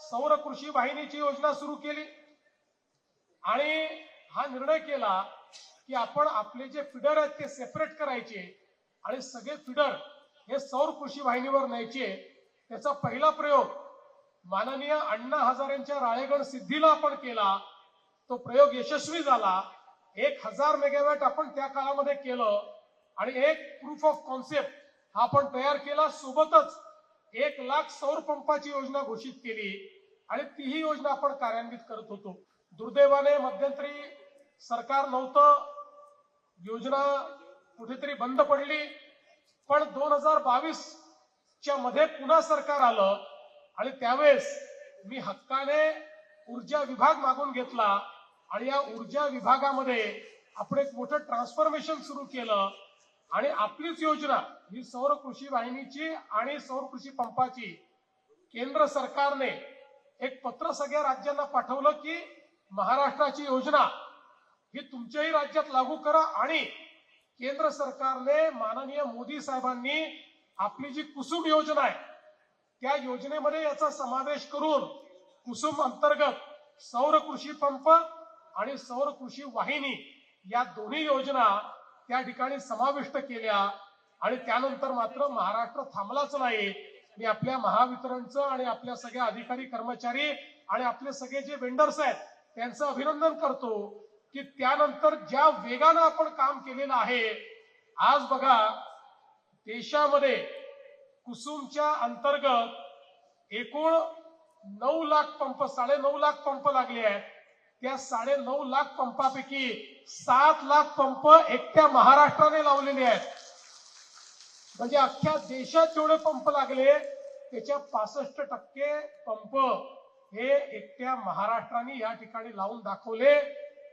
सौर कृषी वाहिनीची योजना सुरू केली. आणि हा निर्णय केला की आपण आपले जे फिडर आहेत ते सेपरेट करायचे आणि सगळे फिडर हे सौर कृषी वाहिनीवर न्यायचे. त्याचा पहिला प्रयोग माननीय अण्णा हजारेंच्या राळेगण सिद्धीला आपण केला. तो प्रयोग यशस्वी झाला. एक हजार मेगावॅट आपण त्या काळामध्ये केलं आणि एक प्रूफ ऑफ कॉन्सेप्ट हा आपण तयार केला. सोबतच एक लाख सौर पंपाची योजना घोषित केली आणि तीही योजना आपण कार्यान्वित करत होतो. दुर्दैवाने मध्यंतरी सरकार नव्हतं. योजना कुठेतरी बंद पडली. पण दोन हजार बावीस च्या मध्ये पुन्हा सरकार आलं आणि त्यावेळेस मी हक्काने ऊर्जा विभाग मागून घेतला आणि या ऊर्जा विभागामध्ये आपण एक मोठं ट्रान्सफॉर्मेशन सुरू केलं. आणि आपलीच योजना ही सौर कृषी वाहिनीची आणि सौर कृषी पंपाची केंद्र सरकारने एक पत्र सगळ्या राज्यांना पाठवलं की महाराष्ट्राची योजना ही तुमच्याही राज्यात लागू करा आणि केंद्र सरकारने माननीय मोदी साहेबांनी आपली जी कुसुम योजना आहे त्या योजनेमध्ये याचा समावेश करून कुसुम अंतर्गत सौर कृषी पंप आणि सौर कृषी वाहिनी या दोन्ही योजना त्या ठिकाणी समाविष्ट केल्या आणि त्यानंतर मात्र महाराष्ट्र थांबलाच नाही. मी आपल्या महावितरणचं आणि आपल्या सगळ्या अधिकारी कर्मचारी आणि आपले सगळे जे वेंडर्स आहेत त्यांचं अभिनंदन करतो की त्यानंतर ज्या वेगानं आपण काम केलेलं आहे आज बघा देशामध्ये कुसुमच्या अंतर्गत एकूण नऊ लाख पंप साडे नऊ लाख पंप लागले आहेत. त्या साडे नऊ लाख पंपापैकी सात लाख पंप एकट्या महाराष्ट्राने लावलेले आहेत. म्हणजे अख्ख्या देशात जेवढे पंप लागले त्याच्या पासष्ट टक्के पंप हे एकट्या महाराष्ट्राने या ठिकाणी लावून दाखवले.